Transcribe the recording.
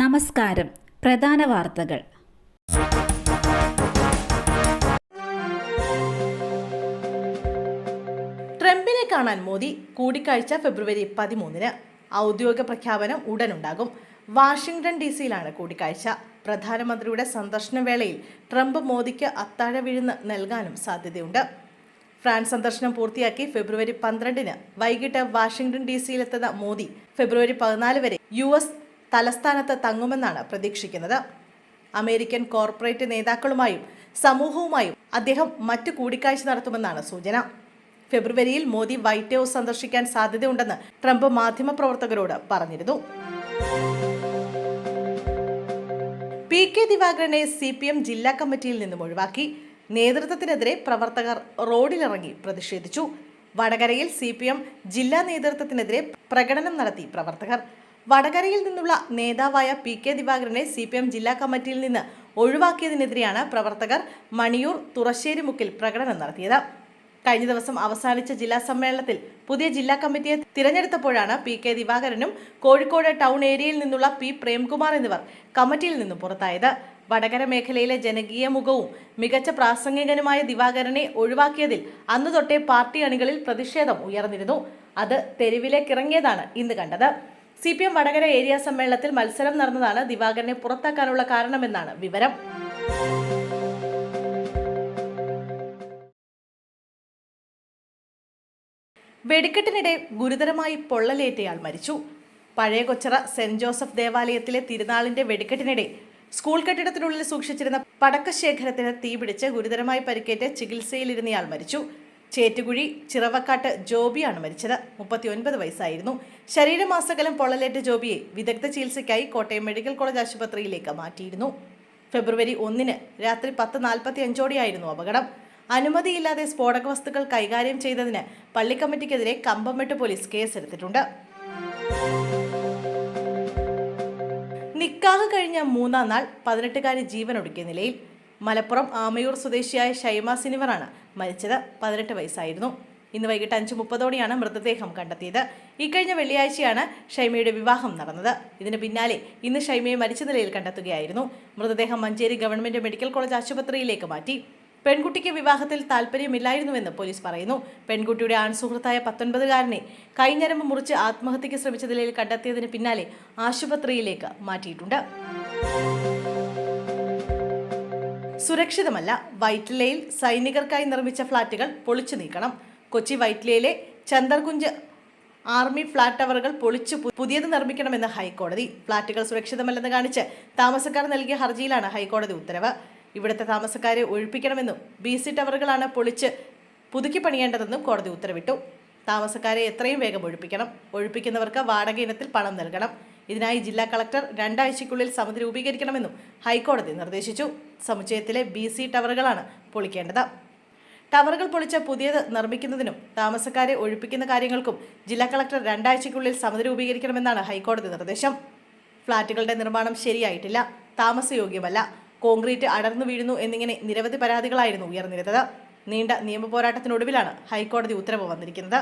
നമസ്കാരം. പ്രധാന വാർത്തകൾ. ട്രംപിനെ കാണാൻ മോദി കൂടിക്കാഴ്ച ഫെബ്രുവരി പതിമൂന്നിന്. ഔദ്യോഗിക പ്രഖ്യാപനം ഉടനുണ്ടാകും. വാഷിംഗ്ടൺ ഡി സിയിലാണ് കൂടിക്കാഴ്ച. പ്രധാനമന്ത്രിയുടെ സന്ദർശന വേളയിൽ ട്രംപ് മോദിക്ക് അത്താഴ വിഴുന്ന് നൽകാനും സാധ്യതയുണ്ട്. ഫ്രാൻസ് സന്ദർശനം പൂർത്തിയാക്കി ഫെബ്രുവരി പന്ത്രണ്ടിന് വൈകിട്ട് വാഷിംഗ്ടൺ ഡി സിയിലെത്തുന്ന മോദി ഫെബ്രുവരി പതിനാല് വരെ യു എസ് തലസ്ഥാനത്ത് തങ്ങുമെന്നാണ് പ്രതീക്ഷിക്കുന്നത്. അമേരിക്കൻ കോർപ്പറേറ്റ് നേതാക്കളുമായും സമൂഹവുമായും അദ്ദേഹം മറ്റു കൂടിക്കാഴ്ച നടത്തുമെന്നാണ് സൂചന. ഫെബ്രുവരിയിൽ മോദി വൈറ്റ് ഹൗസ് സന്ദർശിക്കാൻ സാധ്യതയുണ്ടെന്ന് ട്രംപ് മാധ്യമപ്രവർത്തകരോട് പറഞ്ഞിരുന്നു. പി കെ ദിവാകരനെ സി പി എം ജില്ലാ കമ്മിറ്റിയിൽ നിന്നും ഒഴിവാക്കി. നേതൃത്വത്തിനെതിരെ പ്രവർത്തകർ റോഡിലിറങ്ങി പ്രതിഷേധിച്ചു. വടകരയിൽ സി പി എം ജില്ലാ നേതൃത്വത്തിനെതിരെ പ്രകടനം നടത്തി പ്രവർത്തകർ. വടകരയിൽ നിന്നുള്ള നേതാവായ പി കെ ദിവാകരനെ സി പി എം ജില്ലാ കമ്മിറ്റിയിൽ നിന്ന് ഒഴിവാക്കിയതിനെതിരെയാണ് പ്രവർത്തകർ മണിയൂർ തുറശ്ശേരി മുക്കിൽ പ്രകടനം നടത്തിയത്. കഴിഞ്ഞ ദിവസം അവസാനിച്ച ജില്ലാ സമ്മേളനത്തിൽ പുതിയ ജില്ലാ കമ്മിറ്റിയെ തിരഞ്ഞെടുത്തപ്പോഴാണ് പി കെ ദിവാകരനും കോഴിക്കോട് ടൗൺ ഏരിയയിൽ നിന്നുള്ള പി പ്രേംകുമാർ എന്നിവർ കമ്മിറ്റിയിൽ നിന്നും പുറത്തായത്. വടകര മേഖലയിലെ ജനകീയ മുഖവും മികച്ച പ്രാസംഗികനുമായ ദിവാകരനെ ഒഴിവാക്കിയതിൽ അന്നു തൊട്ടേ പാർട്ടി അണികളിൽ പ്രതിഷേധം ഉയർന്നിരുന്നു. അത് തെരുവിലേക്കിറങ്ങിയതാണ് ഇന്ന് കണ്ടത്. C P M Vadakara area സമ്മേളനത്തിൽ മത്സരം നടന്നതാണ് ദിവാകരനെ പുറത്താക്കാനുള്ള കാരണമെന്നാണ് വിവരം. വെടിക്കെട്ടിനിടെ ഗുരുതരമായി പൊള്ളലേറ്റയാൾ മരിച്ചു. പഴയ കൊച്ചറ സെന്റ് ജോസഫ് ദേവാലയത്തിലെ തിരുനാളിന്റെ വെടിക്കെട്ടിനിടെ സ്കൂൾ കെട്ടിടത്തിനുള്ളിൽ സൂക്ഷിച്ചിരുന്ന പടക്കശേഖരത്തിന് തീപിടിച്ച് ഗുരുതരമായി പരിക്കേറ്റ് ചികിത്സയിലിരുന്നയാൾ മരിച്ചു. ചേറ്റുകുഴി ചിറവക്കാട്ട് ജോബിയാണ് മരിച്ചത്. മുപ്പത്തിയൊൻപത് വയസ്സായിരുന്നു. ശരീരമാസകലം പൊള്ളലേറ്റ ജോബിയെ വിദഗ്ധ ചികിത്സയ്ക്കായി കോട്ടയം മെഡിക്കൽ കോളേജ് ആശുപത്രിയിലേക്ക് മാറ്റിയിരുന്നു. ഫെബ്രുവരി ഒന്നിന് രാത്രി പത്ത് നാൽപ്പത്തി അഞ്ചോടെയായിരുന്നു അപകടം. അനുമതിയില്ലാതെ സ്ഫോടക വസ്തുക്കൾ കൈകാര്യം ചെയ്തതിന് പള്ളി കമ്മിറ്റിക്കെതിരെ കമ്പംമെട്ട് പോലീസ് കേസെടുത്തിട്ടുണ്ട്. നിക്കാഹ് കഴിഞ്ഞ മൂന്നാം നാൾ പതിനെട്ടുകാരി ജീവനൊടുക്കിയ നിലയിൽ മലപ്പുറം ആമയൂർ സ്വദേശിയായ ഷൈമ സിനിവറാണ് മരിച്ചത് പതിനെട്ട് വയസ്സായിരുന്നു. ഇന്ന് വൈകിട്ട് അഞ്ച് മുപ്പതോടെയാണ് മൃതദേഹം കണ്ടെത്തിയത്. ഇക്കഴിഞ്ഞ വെള്ളിയാഴ്ചയാണ് ഷൈമയുടെ വിവാഹം നടന്നത്. ഇതിന് പിന്നാലെ ഇന്ന് ഷൈമയെ മരിച്ച നിലയിൽ കണ്ടെത്തുകയായിരുന്നു. മൃതദേഹം മഞ്ചേരി ഗവൺമെന്റ് മെഡിക്കൽ കോളേജ് ആശുപത്രിയിലേക്ക് മാറ്റി. പെൺകുട്ടിക്ക് വിവാഹത്തിൽ താല്പര്യമില്ലായിരുന്നുവെന്ന് പോലീസ് പറയുന്നു. പെൺകുട്ടിയുടെ ആൺസുഹൃത്തായ പത്തൊൻപതുകാരനെ കൈഞ്ഞരമ്പ് മുറിച്ച് ആത്മഹത്യയ്ക്ക് ശ്രമിച്ച നിലയിൽ കണ്ടെത്തിയതിന് പിന്നാലെ ആശുപത്രിയിലേക്ക് മാറ്റിയിട്ടുണ്ട്. സുരക്ഷിതമല്ല വൈറ്റ്ലയിൽ സൈനികർക്കായി നിർമ്മിച്ച ഫ്ളാറ്റുകൾ പൊളിച്ചു നീക്കണം. കൊച്ചി വൈറ്റ്ലയിലെ ചന്ദർകുഞ്ച് ആർമി ഫ്ളാറ്റ് ടവറുകൾ പൊളിച്ച് പുതിയത് നിർമ്മിക്കണമെന്ന് ഹൈക്കോടതി. ഫ്ളാറ്റുകൾ സുരക്ഷിതമല്ലെന്ന് കാണിച്ച് താമസക്കാർ നൽകിയ ഹർജിയിലാണ് ഹൈക്കോടതി ഉത്തരവ്. ഇവിടുത്തെ താമസക്കാരെ ഒഴിപ്പിക്കണമെന്നും ബി സി ടവറുകളാണ് പൊളിച്ച് പുതുക്കി പണിയേണ്ടതെന്നും കോടതി ഉത്തരവിട്ടു. താമസക്കാരെ എത്രയും വേഗം ഒഴിപ്പിക്കണം. ഒഴിപ്പിക്കുന്നവർക്ക് വാടക ഇനത്തിൽ പണം നൽകണം. ഇതിനായി ജില്ലാ കളക്ടർ രണ്ടാഴ്ചയ്ക്കുള്ളിൽ സമിതി രൂപീകരിക്കണമെന്നും ഹൈക്കോടതി നിർദ്ദേശിച്ചു. സമുച്ചയത്തിലെ ബി സി ടവറുകളാണ് പൊളിക്കേണ്ടത്. ടവറുകൾ പൊളിച്ച് പുതിയത് നിർമ്മിക്കുന്നതിനും താമസക്കാരെ ഒഴിപ്പിക്കുന്ന കാര്യങ്ങൾക്കും ജില്ലാ കളക്ടർ രണ്ടാഴ്ചയ്ക്കുള്ളിൽ സമിതി രൂപീകരിക്കണമെന്നാണ് ഹൈക്കോടതി നിർദ്ദേശം. ഫ്ളാറ്റുകളുടെ നിർമ്മാണം ശരിയായിട്ടില്ല. താമസയോഗ്യമല്ല. കോൺക്രീറ്റ് അടർന്നു വീഴുന്നു എന്നിങ്ങനെ നിരവധി പരാതികളായിരുന്നു ഉയർന്നിരുന്നത്. നീണ്ട നിയമ പോരാട്ടത്തിനൊടുവിലാണ് ഹൈക്കോടതി ഉത്തരവ് വന്നിരിക്കുന്നത്.